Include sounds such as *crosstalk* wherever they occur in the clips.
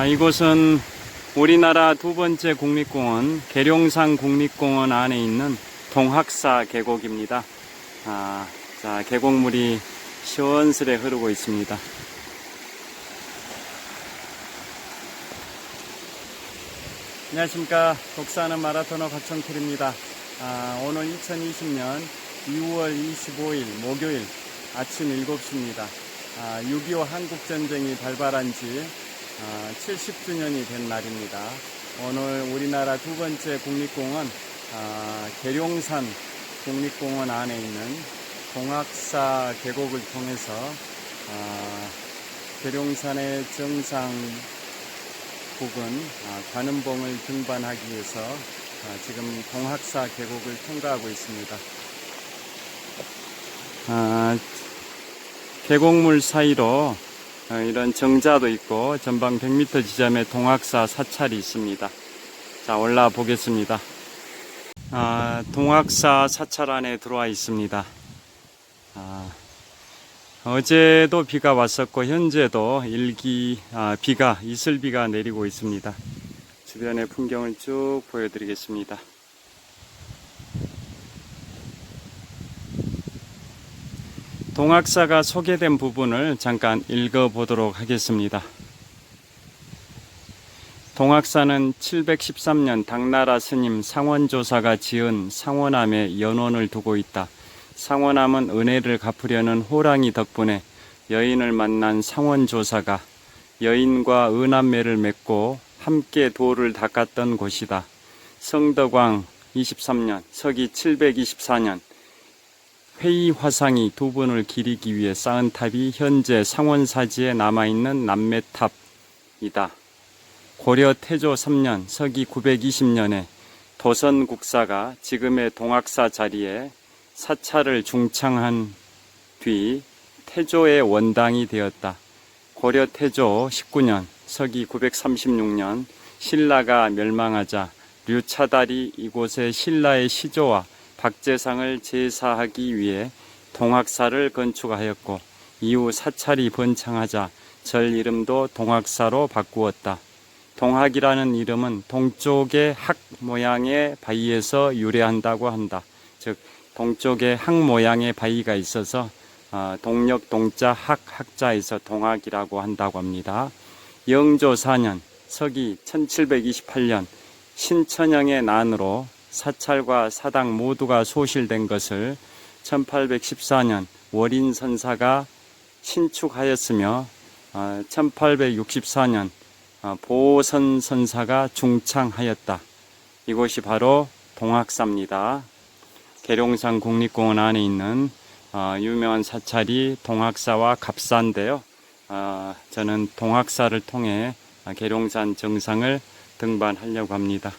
아, 이곳은 우리나라 두 번째 국립공원 계룡산 국립공원 안에 있는 동학사 계곡입니다. 아, 자, 계곡물이 시원스레 흐르고 있습니다. 안녕하십니까. 독사하는 마라토너 박청필입니다. 아, 오늘 2020년 2월 25일 목요일 아침 7시입니다. 아, 6.25 한국전쟁이 발발한 지 70주년이 된 날입니다. 오늘 우리나라 두 번째 국립공원 아, 계룡산 국립공원 안에 있는 동학사 계곡을 통해서 아, 계룡산의 정상 부근 아, 관음봉을 등반하기 위해서 아, 지금 동학사 계곡을 통과하고 있습니다. 아, 계곡물 사이로 어, 이런 정자도 있고 전방 100m 지점에 동학사 사찰이 있습니다. 자 올라 보겠습니다. 아, 동학사 사찰 안에 들어와 있습니다. 아, 어제도 비가 왔었고 현재도 일기 아, 비가 이슬비가 내리고 있습니다. 주변의 풍경을 쭉 보여드리겠습니다. 동학사가 소개된 부분을 잠깐 읽어보도록 하겠습니다. 동학사는 713년 당나라 스님 상원조사가 지은 상원암에 연원을 두고 있다. 상원암은 은혜를 갚으려는 호랑이 덕분에 여인을 만난 상원조사가 여인과 은암매를 맺고 함께 돌을 닦았던 곳이다. 성덕왕 23년, 서기 724년, 회의 화상이 두 분을 기리기 위해 쌓은 탑이 현재 상원사지에 남아있는 남매탑이다. 고려 태조 3년 서기 920년에 도선국사가 지금의 동학사 자리에 사찰을 중창한 뒤 태조의 원당이 되었다. 고려 태조 19년 서기 936년 신라가 멸망하자 류차달이 이곳에 신라의 시조와 박재상을 제사하기 위해 동학사를 건축하였고 이후 사찰이 번창하자 절 이름도 동학사로 바꾸었다. 동학이라는 이름은 동쪽의 학그 모양의 바위에서 유래한다고 한다. 즉 동쪽에 학그 모양의 바위가 있어서 어, 동력 동자 학 학자에서 동학이라고 한다고 합니다. 영조 4년 서기 1728년 신천영의 난으로 사찰과 사당 모두가 소실된 것을 1814년 월인 선사가 신축하였으며 1864년 보선 선사가 중창하였다. 이곳이 바로 동학사입니다. 계룡산 국립공원 안에 있는 어, 유명한 사찰이 동학사와 갑사인데요. 어, 저는 동학사를 통해 계룡산 정상을 등반하려고 합니다.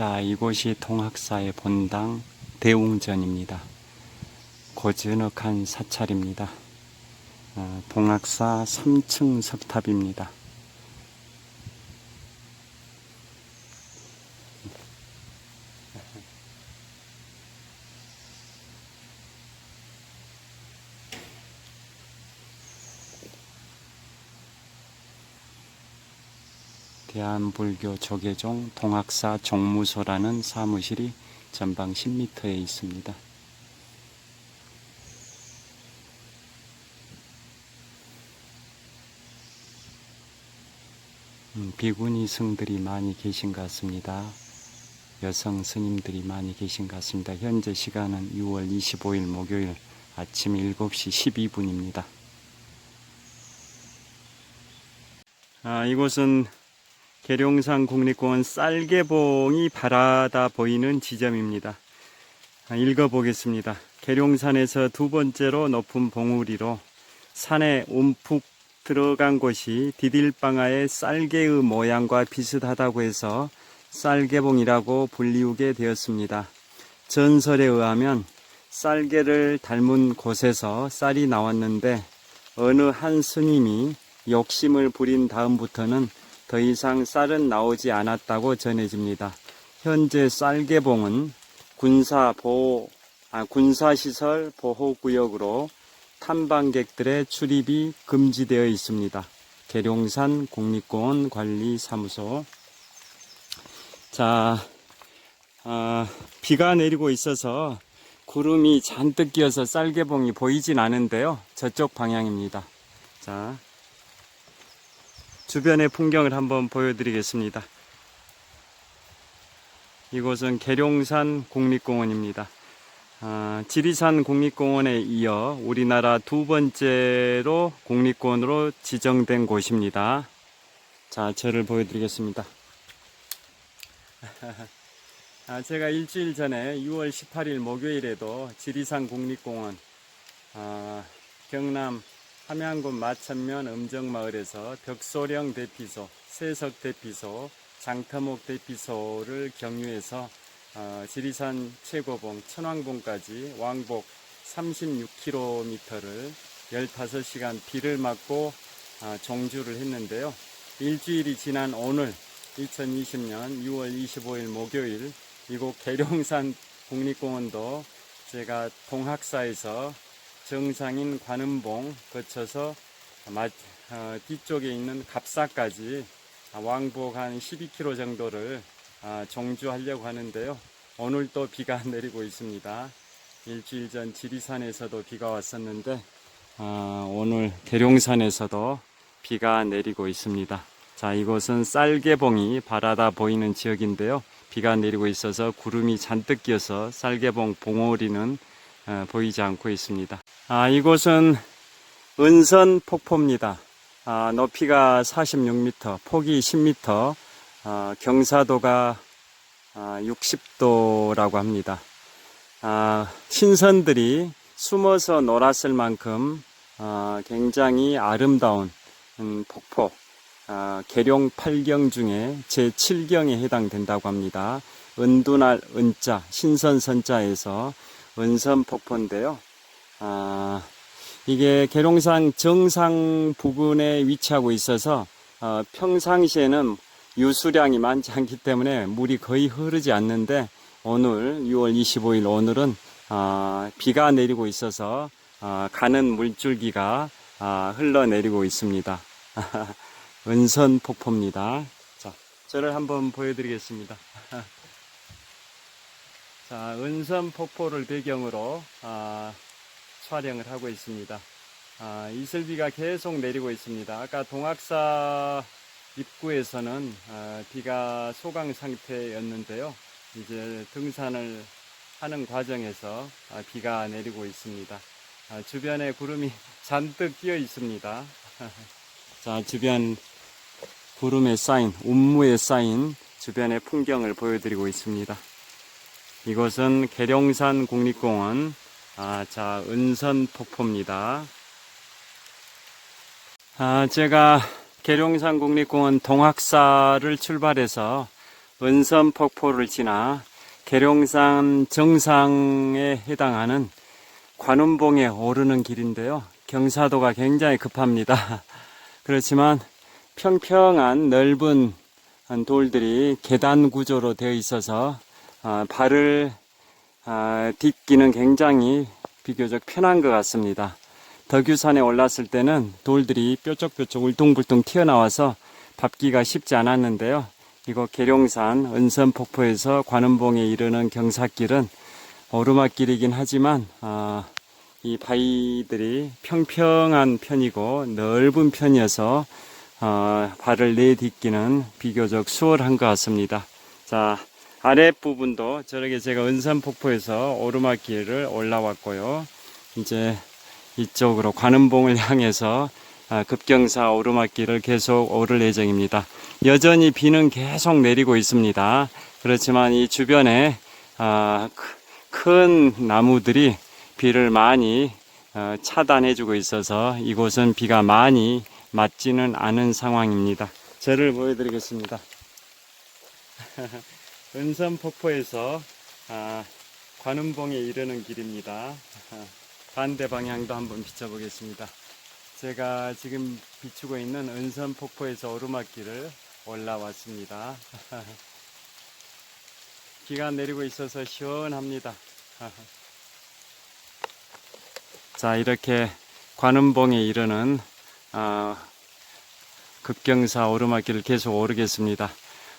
자, 이곳이 동학사의 본당 대웅전입니다. 고즈넉한 사찰입니다. 어, 동학사 3층 석탑입니다. 대한불교 조계종 동학사 종무소라는 사무실이 전방 10m에 있습니다. 음, 비구니 승들이 많이 계신 것 같습니다. 여성 스님들이 많이 계신 것 같습니다. 현재 시간은 6월 25일 목요일 아침 7시 12분입니다. 아, 이곳은 계룡산 국립공원 쌀개봉이 바라다 보이는 지점입니다. 아, 읽어보겠습니다. 계룡산에서 두 번째로 높은 봉우리로 산에 움푹 들어간 곳이 디딜방아의 쌀개의 모양과 비슷하다고 해서 쌀개봉이라고 불리우게 되었습니다. 전설에 의하면 쌀개를 닮은 곳에서 쌀이 나왔는데 어느 한 스님이 욕심을 부린 다음부터는 더 이상 쌀은 나오지 않았다고 전해집니다. 현재 쌀개봉은 군사 보호, 아, 군사시설 보호구역으로 탐방객들의 출입이 금지되어 있습니다. 계룡산 국립공원 관리사무소. 자, 아, 비가 내리고 있어서 구름이 잔뜩 끼어서 쌀개봉이 보이진 않은데요. 저쪽 방향입니다. 자, 주변의 풍경을 한번 보여드리겠습니다. 이곳은 계룡산 국립공원입니다. 아, 지리산 국립공원에 이어 우리나라 두 번째로 국립공원으로 지정된 곳입니다. 자, 저를 보여드리겠습니다. *laughs* 아, 제가 일주일 전에 6월 18일 목요일에도 지리산 국립공원, 아, 경남 함양군 마천면 음정마을에서 벽소령 대피소, 세석 대피소, 장터목 대피소를 경유해서 어, 지리산 최고봉 천왕봉까지 왕복 36km를 15시간 비를 맞고 아, 종주를 했는데요. 일주일이 지난 오늘 2020년 6월 25일 목요일 이곳 계룡산 국립공원도 제가 동학사에서 정상인 관음봉 거쳐서 마- 어, 뒤쪽에 있는 갑사까지 왕복 한 12km 정도를 아, 종주하려고 하는데요. 오늘 또 비가 *laughs* 내리고 있습니다. 일주일 전 지리산에서도 비가 왔었는데 아, 오늘 계룡산에서도 비가 내리고 있습니다. 자, 이곳은 쌀개봉이 바라다 보이는 지역인데요. 비가 내리고 있어서 구름이 잔뜩 끼어서 쌀개봉 봉오리는 어, 보이지 않고 있습니다. 아, 이곳은 은선 폭포입니다. 아, 높이가 46m, 폭이 10m, 아, 경사도가 아, 60도라고 합니다. 아, 신선들이 숨어서 놀았을 만큼 아, 굉장히 아름다운 음, 폭포, 아, 계룡 8경 중에 제 7경에 해당된다고 합니다. 은둔할 은자, 신선선자에서 은선폭포인데요. 아, 이게 계룡산 정상 부근에 위치하고 있어서 어, 평상시에는 유수량이 많지 않기 때문에 물이 거의 흐르지 않는데 오늘 6월 25일 오늘은 아, 비가 내리고 있어서 아, 가는 물줄기가 아, 흘러내리고 있습니다. *laughs* 은선 폭포입니다. 자, 저를 한번 보여드리겠습니다. *laughs* 자, 은선 폭포를 배경으로 아, 촬영을 하고 있습니다. 아, 이슬비가 계속 내리고 있습니다. 아까 동학사 입구에서는 아, 비가 소강 상태였는데요. 이제 등산을 하는 과정에서 아, 비가 내리고 있습니다. 아, 주변에 구름이 *laughs* 잔뜩 끼어 있습니다. *laughs* 자, 주변 구름에 쌓인, 운무에 쌓인 주변의 풍경을 보여드리고 있습니다. 이곳은 계룡산 국립공원 아, 자, 은선 폭포입니다. 아, 제가 계룡산 국립공원 동학사를 출발해서 은선 폭포를 지나 계룡산 정상에 해당하는 관운봉에 오르는 길인데요. 경사도가 굉장히 급합니다. *laughs* 그렇지만 평평한 넓은 돌들이 계단 구조로 되어 있어서 아, 발을 아, 딛기는 굉장히 비교적 편한 것 같습니다. 덕유산에 올랐을 때는 돌들이 뾰족뾰족 울퉁불퉁 튀어나와서 밟기가 쉽지 않았는데요. 이곳 계룡산 은선폭포에서 관음봉에 이르는 경사길은 오르막길이긴 하지만 아, 이 바위들이 평평한 편이고 넓은 편이어서 어, 발을 내딛기는 비교적 수월한 것 같습니다. 자, 아랫부분도 저렇게 제가 은산폭포에서 오르막길을 올라왔고요. 이제 이쪽으로 관음봉을 향해서 아, 급경사 오르막길을 계속 오를 예정입니다. 여전히 비는 계속 내리고 있습니다. 그렇지만 이 주변에 아, 크- 큰 나무들이 비를 많이 어, 차단해주고 있어서 이곳은 비가 많이 맞지는 않은 상황입니다. 저를 보여드리겠습니다. *laughs* 은선폭포에서 아, 관음봉에 이르는 길입니다. 아, *laughs* 반대 방향도 한번 비춰보겠습니다. 제가 지금 비추고 있는 은선폭포에서 오르막길을 올라왔습니다. *laughs* 비가 내리고 있어서 시원합니다. *laughs* 자, 이렇게 관음봉에 이르는 아, 급경사 오르막길을 계속 오르겠습니다.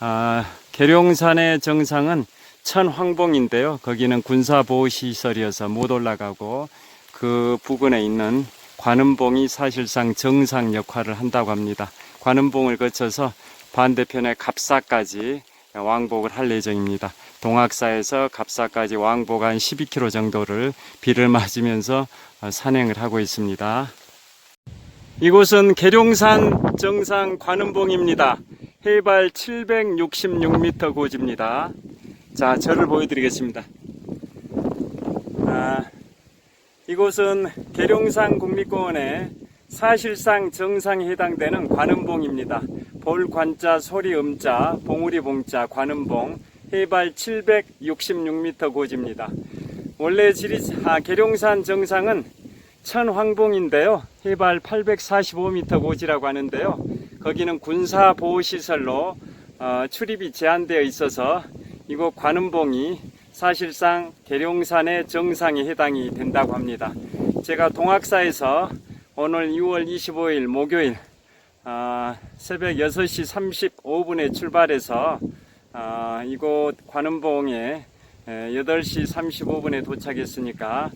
아, 계룡산의 정상은 천황봉인데요. 거기는 군사보호시설이어서 못 올라가고 그 부근에 있는 관음봉이 사실상 정상 역할을 한다고 합니다. 관음봉을 거쳐서 반대편의 갑사까지 왕복을 할 예정입니다. 동학사에서 갑사까지 왕복 한 12km 정도를 비를 맞으면서 어, 산행을 하고 있습니다. 이곳은 계룡산 정상 관음봉입니다. 해발 766m 고지입니다. 자, 절을 보여드리겠습니다. 아, 이곳은 계룡산 국립공원의 사실상 정상에 해당되는 관음봉입니다. 볼관자, 소리음자, 봉우리봉자, 관음봉, 해발 766m 고지입니다. 원래 지리, 아, 계룡산 정상은 천황봉인데요. 해발 845m 고지라고 하는데요. 거기는 군사보호시설로 어, 출입이 제한되어 있어서 이곳 관음봉이 사실상 계룡산의 정상에 해당이 된다고 합니다. 제가 동학사에서 오늘 6월 25일 목요일 어, 새벽 6시 35분에 출발해서 어, 이곳 관음봉에 에, 8시 35분에 도착했으니까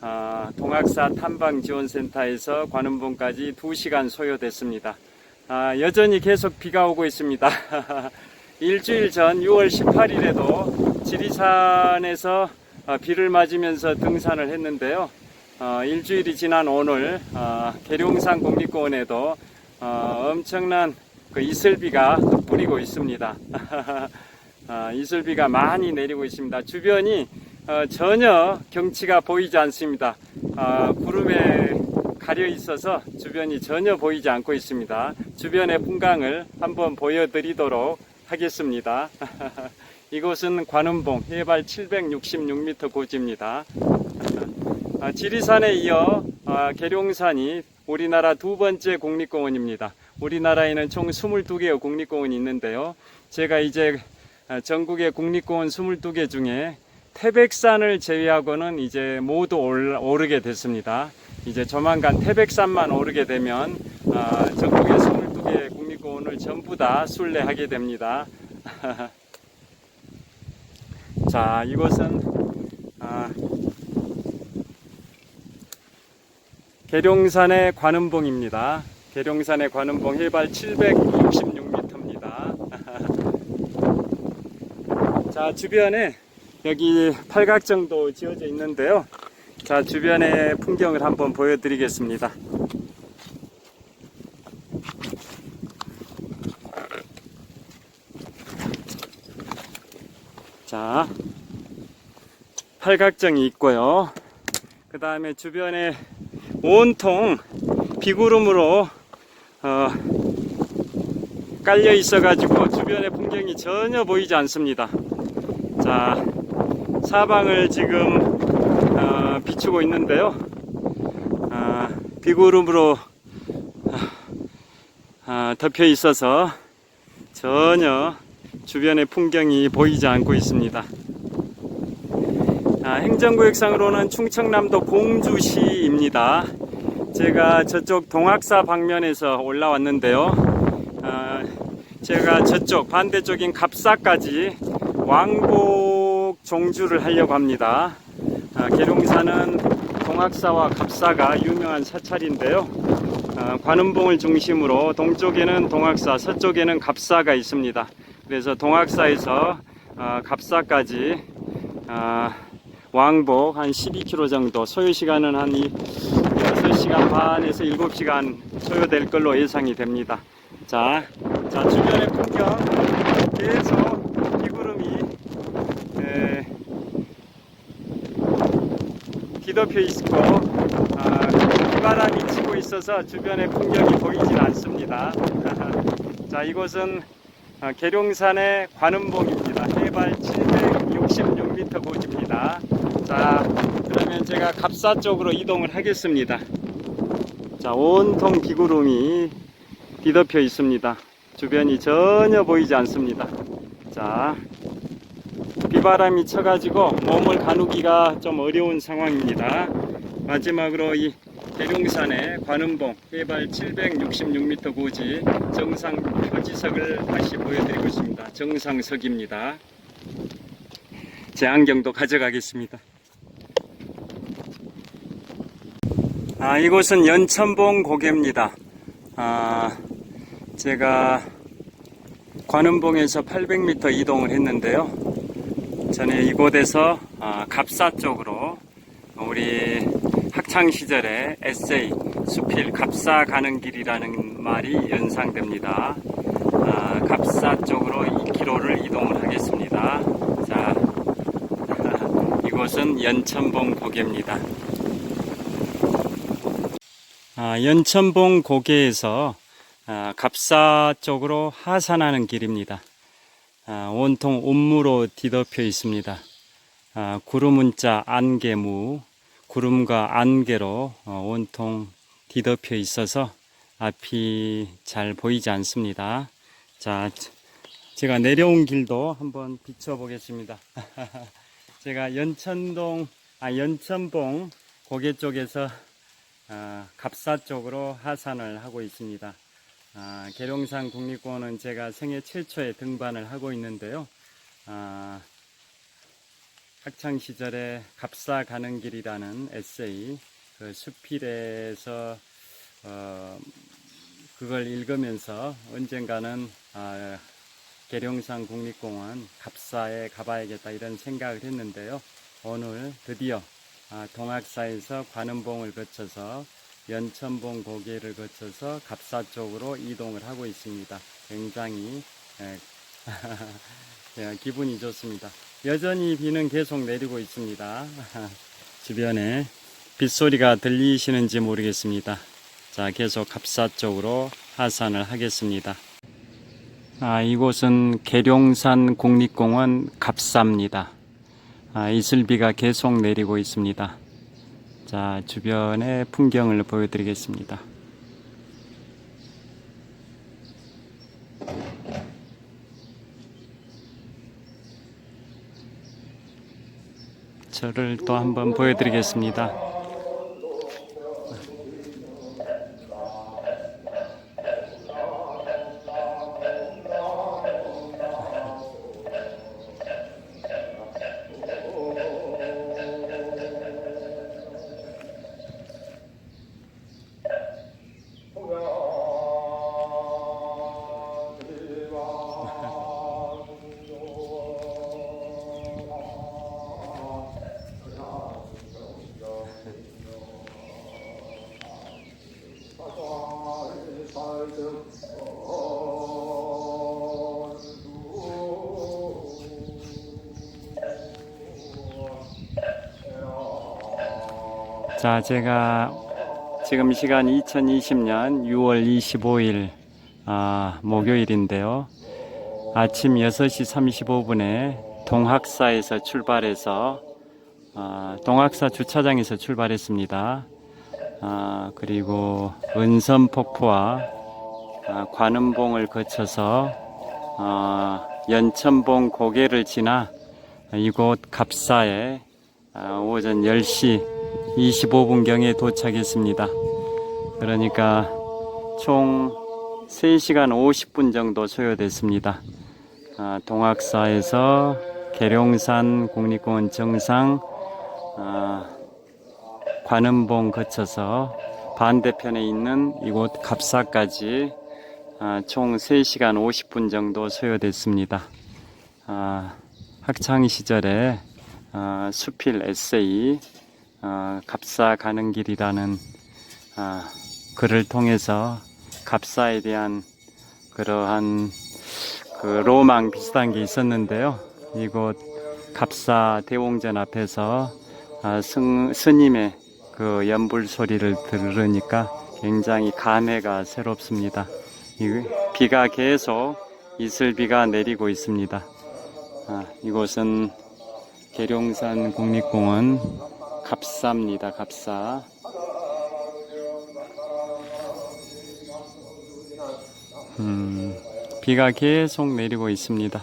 어, 동학사 탐방지원센터에서 관음봉까지 2시간 소요됐습니다. 아, 여전히 계속 비가 오고 있습니다. *laughs* 일주일 전 6월 18일에도 지리산에서 어, 비를 맞으면서 등산을 했는데요. 어, 일주일이 지난 오늘 어, 계룡산 국립공원에도 어, 엄청난 그 이슬비가 뿌리고 있습니다. *laughs* 아, 이슬비가 많이 내리고 있습니다. 주변이 어, 전혀 경치가 보이지 않습니다. 아, 구름에 가려 있어서 주변이 전혀 보이지 않고 있습니다. 주변의 풍광을 한번 보여드리도록 하겠습니다. *laughs* 이곳은 관음봉 해발 766m 고지입니다. 아, 지리산에 이어 아, 계룡산이 우리나라 두 번째 국립공원입니다. 우리나라에는 총 22개의 국립공원이 있는데요. 제가 이제 아, 전국의 국립공원 22개 중에 태백산을 제외하고는 이제 모두 올- 오르게 됐습니다. 이제 조만간 태백산만 오르게 되면 아, 전국의 22개 국립공원을 전부 다 순례하게 됩니다. *laughs* 자, 이곳은 아, 계룡산의 관음봉입니다. 계룡산의 관음봉 해발 766m입니다. *laughs* 자, 주변에 여기 팔각정도 지어져 있는데요. 자, 주변의 풍경을 한번 보여드리겠습니다. 자, 팔각정이 있고요. 그 다음에 주변에 온통 비구름으로 어, 깔려 있어가지고 주변의 풍경이 전혀 보이지 않습니다. 자, 사방을 지금 어, 비추고 있는데요. 아, 비구름으로 아, 덮여 있어서 전혀 주변의 풍경이 보이지 않고 있습니다. 아, 행정구역상으로는 충청남도 공주시입니다. 제가 저쪽 동학사 방면에서 올라왔는데요. 아, 제가 저쪽 반대쪽인 갑사까지 왕복 종주를 하려고 합니다. 아, 계룡산은 동학사와 갑사가 유명한 사찰인데요. 아, 관음봉을 중심으로 동쪽에는 동학사, 서쪽에는 갑사가 있습니다. 그래서 동학사에서 아, 갑사까지 아, 왕복 한 12km 정도 소요 시간은 한이 6시간 반에서 7시간 소요될 걸로 예상이 됩니다. 자, 자 주변의 풍경 계속 비구름이 에, 뒤덮여 있고 아, 비바람이 치고 있어서 주변의 풍경이 보이질 않습니다. *laughs* 자, 이곳은 아, 계룡산의 관음봉입니다. 해발 766m 고지입니다. 자, 그러면 제가 갑사 쪽으로 이동을 하겠습니다. 자, 온통 비구름이 뒤덮여 있습니다. 주변이 전혀 보이지 않습니다. 자, 비바람이 쳐가지고 몸을 가누기가 좀 어려운 상황입니다. 마지막으로 이 계룡산의 관음봉 해발 766m 고지 정상 표지석을 다시 보여드리고 있습니다. 정상석입니다. 제 안경도 가져가겠습니다. 아, 이곳은 연천봉 고개입니다. 아, 제가 관음봉에서 800m 이동을 했는데요. 전에 이곳에서 아, 갑사 쪽으로 우리 학창 시절에 에세이 수필 갑사 가는 길이라는 말이 연상됩니다. 아, 갑사 쪽으로 2km를 이동을 하겠습니다. 자, *laughs* 이곳은 연천봉 고개입니다. 아, 연천봉 고개에서 아, 갑사 쪽으로 하산하는 길입니다. 아, 온통 온무로 뒤덮여 있습니다. 아, 구름문자 안개무, 구름과 안개로 어, 온통 뒤덮여 있어서 앞이 잘 보이지 않습니다. 자, 제가 내려온 길도 한번 비춰보겠습니다. *laughs* 제가 연천동, 아, 연천봉 고개 쪽에서 아, 갑사 쪽으로 하산을 하고 있습니다. 아, 계룡산 국립공원은 제가 생애 최초에 등반을 하고 있는데요. 아, 학창 시절에 갑사 가는 길이라는 에세이 그 수필에서 어, 그걸 읽으면서 언젠가는 아, 계룡산 국립공원 갑사에 가봐야겠다 이런 생각을 했는데요. 오늘 드디어 아, 동학사에서 관음봉을 거쳐서 연천봉 고개를 거쳐서 갑사 쪽으로 이동을 하고 있습니다. 굉장히 에, *laughs* 예, 기분이 좋습니다. 여전히 비는 계속 내리고 있습니다. *laughs* 주변에 빗소리가 들리시는지 모르겠습니다. 자, 계속 갑사 쪽으로 하산을 하겠습니다. 아, 이곳은 계룡산 국립공원 갑사입니다. 아, 이슬비가 계속 내리고 있습니다. 자, 주변의 풍경을 보여드리겠습니다. 저를 또 한번 보여드리겠습니다. 자, 제가 지금 시간 2020년 6월 25일 아, 목요일인데요. 아침 6시 35분에 동학사에서 출발해서 아, 동학사 주차장에서 출발했습니다. 아, 그리고 은선폭포와 아, 관음봉을 거쳐서 아, 연천봉 고개를 지나 이곳 갑사에 아, 오전 10시 25분경에 도착했습니다. 그러니까 총 3시간 50분 정도 소요됐습니다. 아, 동학사에서 계룡산 국립공원 정상 아, 관음봉 거쳐서 반대편에 있는 이곳 갑사까지 아, 총 3시간 50분 정도 소요됐습니다. 아, 학창 시절에 아, 수필 에세이 어, 갑사 가는 길이라는 어, 글을 통해서 갑사에 대한 그러한 그 로망 비슷한 게 있었는데요. 이곳 갑사 대웅전 앞에서 아, 승, 스님의 그 연불 소리를 들으니까 굉장히 감회가 새롭습니다. 이, 비가 계속 이슬비가 내리고 있습니다. 아, 이곳은 계룡산 국립공원 갑사입니다. 갑사. 음, 비가 계속 내리고 있습니다.